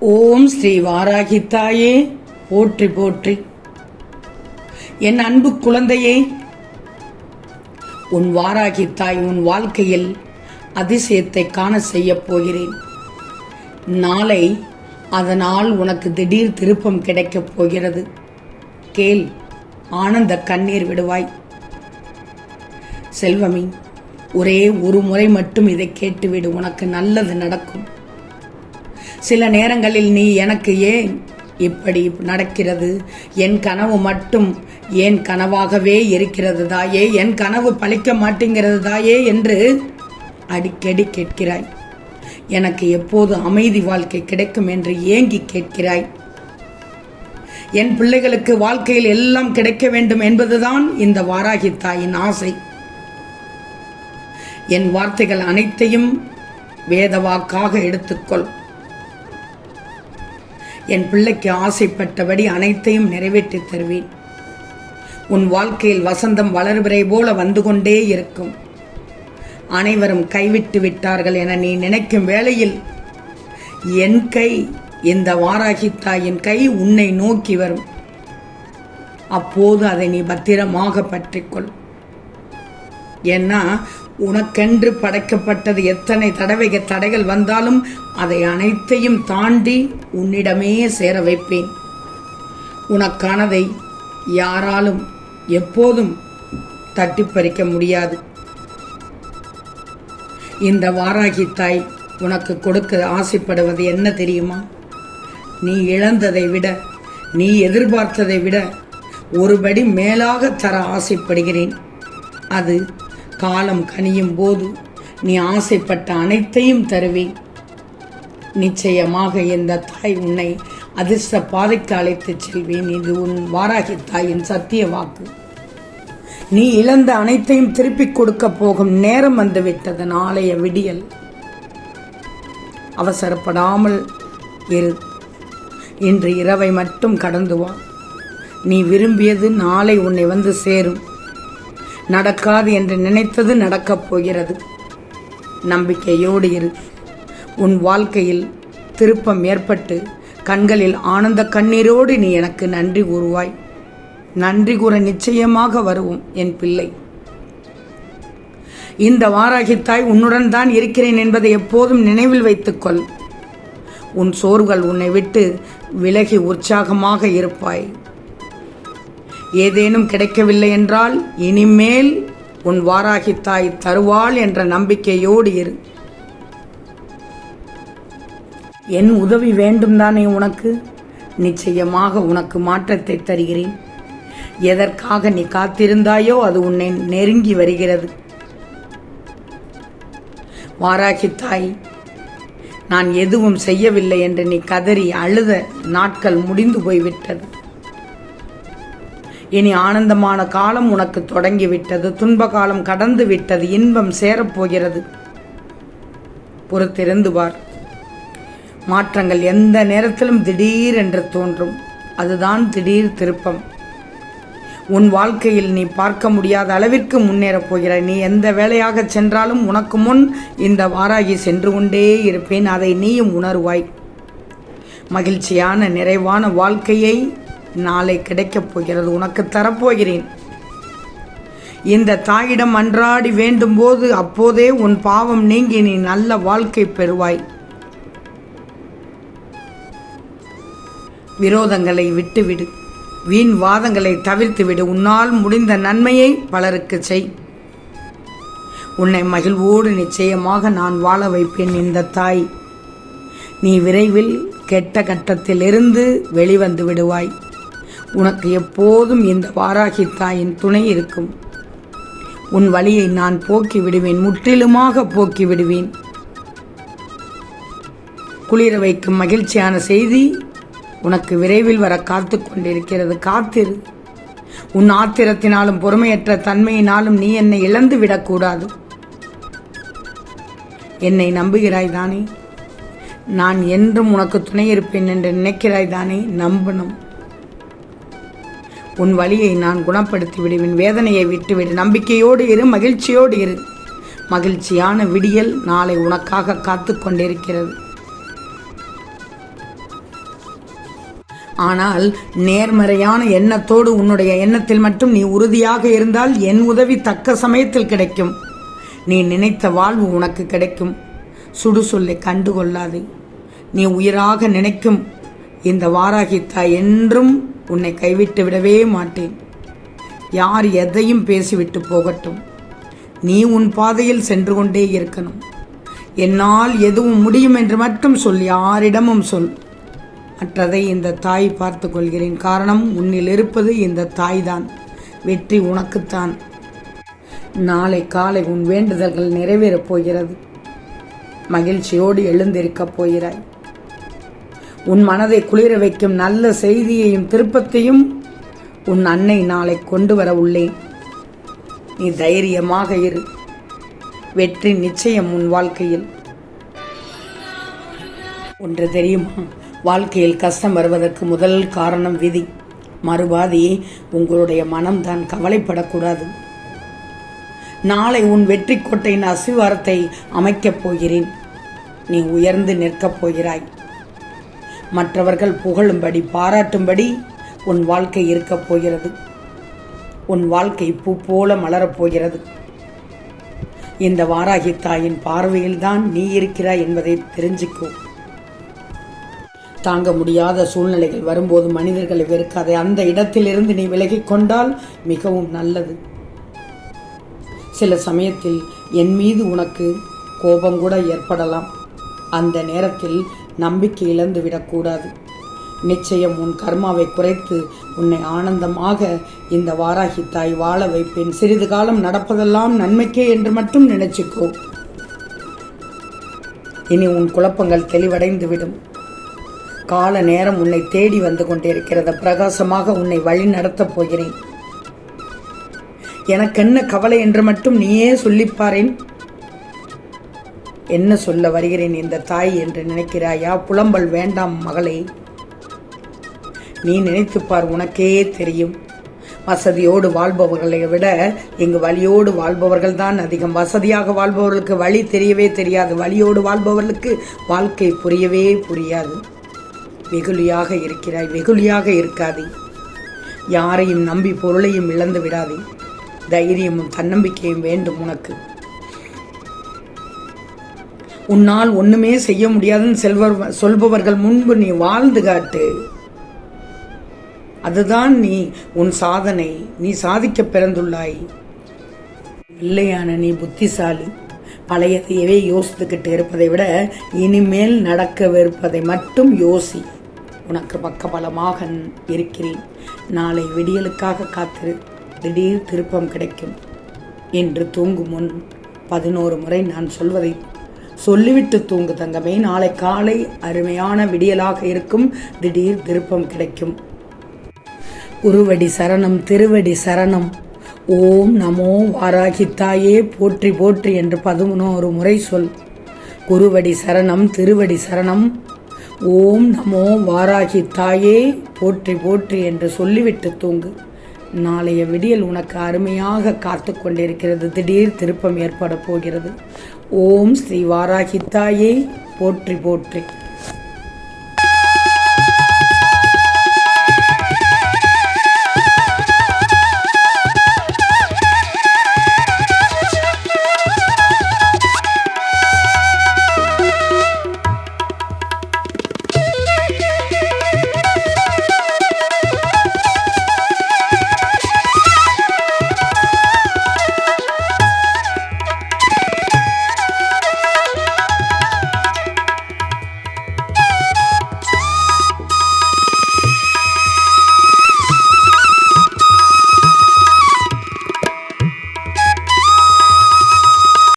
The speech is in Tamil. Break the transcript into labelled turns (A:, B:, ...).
A: ஓம் ஸ்ரீ வாராகி தாயே போற்றி போற்றி. என் அன்பு குழந்தையே உன் வாராகி தாய் உன் வாழ்க்கையில் அதிசயத்தை காண செய்யப் போகிறேன். நாளை அதனால் உனக்கு திடீர் திருப்பம் கிடைக்கப் போகிறது. கேள் ஆனந்த கண்ணீர் விடுவாய். செல்வமி ஒரே ஒரு முறை மட்டும் இதை கேட்டுவிடு உனக்கு நல்லது நடக்கும். சில நேரங்களில் நீ எனக்கு ஏன் இப்படி நடக்கிறது? என் கனவு மட்டும் ஏன் கனவாகவே இருக்கிறது தாயே? என் கனவு பழிக்க மாட்டேங்கிறது தாயே? என்று அடிக்கடி கேட்கிறாய். எனக்கு எப்போது அமைதி வாழ்க்கை கிடைக்கும் என்று ஏங்கி கேட்கிறாய். என் பிள்ளைகளுக்கு வாழ்க்கையில் எல்லாம் கிடைக்க வேண்டும் என்பதுதான் இந்த வாராகி தாயின் ஆசை. என் வார்த்தைகள் அனைத்தையும் வேதவாக்காக எடுத்துக்கொள். என் பிள்ளைக்கு ஆசைப்பட்டபடி அனைத்தையும் நிறைவேற்றித் தருவேன். உன் வாழ்க்கையில் வசந்தம் வளர்வரை போல வந்து கொண்டே இருக்கும். அனைவரும் கைவிட்டு விட்டார்கள் என நீ நினைக்கும் வேளையில் என் கை இந்த வாராகி தாயின் கை உன்னை நோக்கி வரும். அப்போது அதை நீ பத்திரமாக பற்றிக்கொள். ஏன்னா உனக்கென்று படைக்கப்பட்டது எத்தனை தடவை தடைகள் வந்தாலும் அதை அனைத்தையும் தாண்டி உன்னிடமே சேர வைப்பேன். உனக்கானதை யாராலும் எப்போதும் தட்டி பறிக்க முடியாது. இந்த வாராகி தாய் உனக்கு கொடுக்க ஆசைப்படுவது என்ன தெரியுமா? நீ இழந்ததை விட நீ எதிர்பார்த்ததை விட ஒருபடி மேலாக தர ஆசைப்படுகிறேன். அது காலம் கனியும் போது நீ ஆசைப்பட்ட அனைத்தையும் தருவேன் நிச்சயமாக இந்த தாய் உன்னை அதிர்ஷ்ட பாதைக்கு அழைத்துச் செல்வேன் இது உன் வாராகி தாயின் சத்திய வாக்கு. நீ இழந்த அனைத்தையும் திருப்பிக் கொடுக்க போகும் நேரம் வந்துவிட்டது நாளைய விடியல். அவசரப்படாமல் இரு. இன்று இரவை மட்டும் கடந்து வா. நீ விரும்பியது நாளை உன்னை வந்து சேரும். நடக்காது என்று நினைத்தது நடக்கப் போகிறது. நம்பிக்கையோடு இரு. உன் வாழ்க்கையில் திருப்பம் ஏற்பட்டு கண்களில் ஆனந்த கண்ணீரோடு நீ எனக்கு நன்றி கூறுவாய். நன்றி கூற நிச்சயமாக வருவோம் என் பிள்ளை. இந்த வாராகித்தாய் உன்னுடன் தான் இருக்கிறேன் என்பதை எப்போதும் நினைவில் வைத்துக்கொள். உன் சோர்வுகள் உன்னை விட்டு விலகி உற்சாகமாக இருப்பாய். ஏதேனும் கிடைக்கவில்லை என்றால் இனிமேல் உன் வாராகி தாய் தருவாள் என்ற நம்பிக்கையோடு இரு. என் உதவி வேண்டும் தானே உனக்கு? நிச்சயமாக உனக்கு மாற்றத்தை தருகிறேன். எதற்காக நீ காத்திருந்தாயோ அது உன்னை நெருங்கி வருகிறது. வாராகி தாய் நான் எதுவும் செய்யவில்லை என்று நீ கதறி அழுத நாட்கள் முடிந்து போய்விட்டது. இனி ஆனந்தமான காலம் உனக்கு தொடங்கிவிட்டது. துன்ப காலம் கடந்து விட்டது இன்பம் சேரப்போகிறது. பொறுத்திருந்து பார் மாற்றங்கள் எந்த நேரத்திலும் திடீர் என்று தோன்றும். அதுதான் திடீர் திருப்பம். உன் வாழ்க்கையில் நீ பார்க்க முடியாத அளவிற்கு முன்னேறப் போகிறாய். நீ எந்த வேலையாக சென்றாலும் உனக்கு முன் இந்த வாராகி சென்று கொண்டே இருப்பேன். அதை நீயும் உணர்வாய். மகிழ்ச்சியான நிறைவான வாழ்க்கையை நாளை கிடைக்கப் போகிறது உனக்கு தரப்போகிறேன். இந்த தாயிடம் அன்றாடி வேண்டும் போது அப்போதே உன் பாவம் நீங்கி நீ நல்ல வாழ்க்கை பெறுவாய். விரோதங்களை விட்டுவிடு வீண் வாதங்களை தவிர்த்து விடு உன்னால் முடிந்த நன்மையை பலருக்கு செய். உன்னை மகிழ்வோடு நிச்சயமாக நான் வாழ வைப்பேன் இந்த தாய். நீ விரைவில் கெட்ட கட்டத்திலிருந்து வெளிவந்து விடுவாய். உனக்கு எப்போதும் இந்த வாராகி தாயின் துணை இருக்கும். உன் வழியை நான் போக்கி விடுவேன் முற்றிலுமாக போக்கி விடுவேன். குளிர வைக்கும் மகிழ்ச்சியான செய்தி உனக்கு விரைவில் வர காத்து கொண்டிருக்கிறது. காத்திரு. உன் ஆத்திரத்தினாலும் பொறுமையற்ற தன்மையினாலும் நீ என்னை இழந்து விடக்கூடாது. என்னை நம்புகிறாய் தானே? நான் என்றும் உனக்கு துணை இருப்பேன் என்று நினைக்கிறாய் தானே? நம்பணும். உன் வழியை நான் குணப்படுத்தி விடுவேன் வேதனையை விட்டுவிடு. நம்பிக்கையோடு இரு மகிழ்ச்சியோடு இரு. மகிழ்ச்சியான விடியல் நாளை உனக்காக காத்து கொண்டிருக்கிறது. ஆனால் நேர்மறையான எண்ணத்தோடு உன்னுடைய எண்ணத்தில் மட்டும் நீ உறுதியாக இருந்தால் என் உதவி தக்க சமயத்தில் கிடைக்கும். நீ நினைத்த வாழ்வு உனக்கு கிடைக்கும். சுடு சொல்லை கண்டுகொள்ளாது. நீ உயிராக நினைக்கும். இந்த வாராகி தாய் என்றும் உன்னை கைவிட்டு விடவே மாட்டேன். யார் எதையும் பேசிவிட்டு போகட்டும். நீ உன் பாதையில் சென்று கொண்டே இருக்கணும். என்னால் எதுவும் முடியும் என்று மட்டும் சொல் யாரிடமும் சொல். மற்றதை இந்த தாய் பார்த்து கொள்கிறேன். காரணம் உன்னில் இருப்பது இந்த தாய்தான். வெற்றி உனக்குத்தான். நாளை காலை உன் வேண்டுதல்கள் நிறைவேறப் போகிறது. மகிழ்ச்சியோடு எழுந்திருக்கப் போகிறாய். உன் மனதை குளிர வைக்கும் நல்ல செய்தியையும் திருப்பத்தையும் உன் அன்னை நாளை கொண்டு வர உள்ளேன். நீ தைரியமாக இரு. வெற்றி நிச்சயம் உன் வாழ்க்கையில். ஒன்று தெரியுமா? வாழ்க்கையில் கஷ்டம் வருவதற்கு முதல் காரணம் விதி. மறுபாதி உங்களுடைய மனம்தான் கவலைப்படக்கூடாது. நாளை உன் வெற்றி கோட்டையின் அசிவாரத்தை அமைக்கப் போகிறேன். நீ உயர்ந்து நிற்கப் போகிறாய். மற்றவர்கள் புகழும்படி பாராட்டும்படி உன் வாழ்க்கை இருக்கப் போகிறது. உன் வாழ்க்கை பூ போல மலரப் போகிறது. இந்த வாராகி தாயின் பார்வையில்தான் நீ இருக்கிறாய் என்பதை தெரிஞ்சுக்கோ. தாங்க முடியாத சூழ்நிலைகள் வரும்போது மனிதர்களை வெறுக்காதே. அந்த இடத்திலிருந்து நீ விலகிக் கொண்டால் மிகவும் நல்லது. சில சமயத்தில் என் மீது உனக்கு கோபம் கூட ஏற்படலாம். அந்த நேரத்தில் நம்பிக்கை இழந்து விடக்கூடாது. நிச்சயம் உன் கர்மாவை குறைத்து உன்னை ஆனந்தமாக இந்த வாராகி தாய் வாழ வைப்பேன். சிறிது காலம் நடப்பதெல்லாம் நன்மைக்கே என்று மட்டும் நினைச்சுக்கோ. இனி உன் குழப்பங்கள் தெளிவடைந்துவிடும் கால நேரம் உன்னை தேடி வந்து கொண்டிருக்கிறது பிரகாசமாக உன்னை வழி நடத்தப் போகிறேன். எனக்கென்ன கவலை என்று மட்டும் நீயே சொல்லிப்பாரேன் என்ன சொல்ல வருகிறேன் இந்த தாய் என்று நினைக்கிறாயா? புலம்பல் வேண்டாம் மகளே. நீ நினைத்துப்பார் உனக்கே தெரியும். வசதியோடு வாழ்பவர்களை விட இங்கு வழியோடு வாழ்பவர்கள் தான் அதிகம். வசதியாக வாழ்பவர்களுக்கு வழி தெரியவே தெரியாது. வழியோடு வாழ்பவர்களுக்கு வாழ்க்கை புரியவே புரியாது. வெகுளியாக இருக்கிறாய் வெகுளியாக இருக்காதே. யாரையும் நம்பி பொருளையும் இழந்து விடாதே. தைரியமும் தன்னம்பிக்கையும் வேண்டும் உனக்கு. உன்னால் ஒண்ணுமே செய்ய முடியாதுன்னு செல்வர் சொல்பவர்கள் முன்பு நீ வாழ்ந்து காட்டு. அதுதான் நீ உன் சாதனை. நீ சாதிக்க பிறந்துள்ளாய். பிள்ளையான நீ புத்திசாலி. பழையதையவே யோசித்துக்கிட்டு இருப்பதை விட இனிமேல் நடக்கவிருப்பதை மட்டும் யோசி. உனக்கு பக்கபலமாக இருக்கிறேன். நாளை விடியலுக்காக காத்திரு. திடீர் திருப்பம் கிடைக்கும். என்று தூங்கும் முன் பதினோரு முறை நான் சொல்வதை சொல்லிவிட்டு தூங்கு தங்கமே. நாளை காலை அருமையான விடியலாக இருக்கும். திடீர் திருப்பம் கிடைக்கும். குருவடி சரணம் திருவடி சரணம். ஓம் நமோ வாராகித்தாயே போற்றி போற்றி என்று பதினோரு முறை சொல். குருவடி சரணம் திருவடி சரணம். ஓம் நமோ வாராகித்தாயே போற்றி போற்றி என்று சொல்லிவிட்டு தூங்கு. நாளைய விடியல் உனக்கு அருமையாக காத்து கொண்டிருக்கிறது. திடீர் திருப்பம் ஏற்பட போகிறது. ஓம் ஸ்ரீ வாராகி போற்றி போற்றி.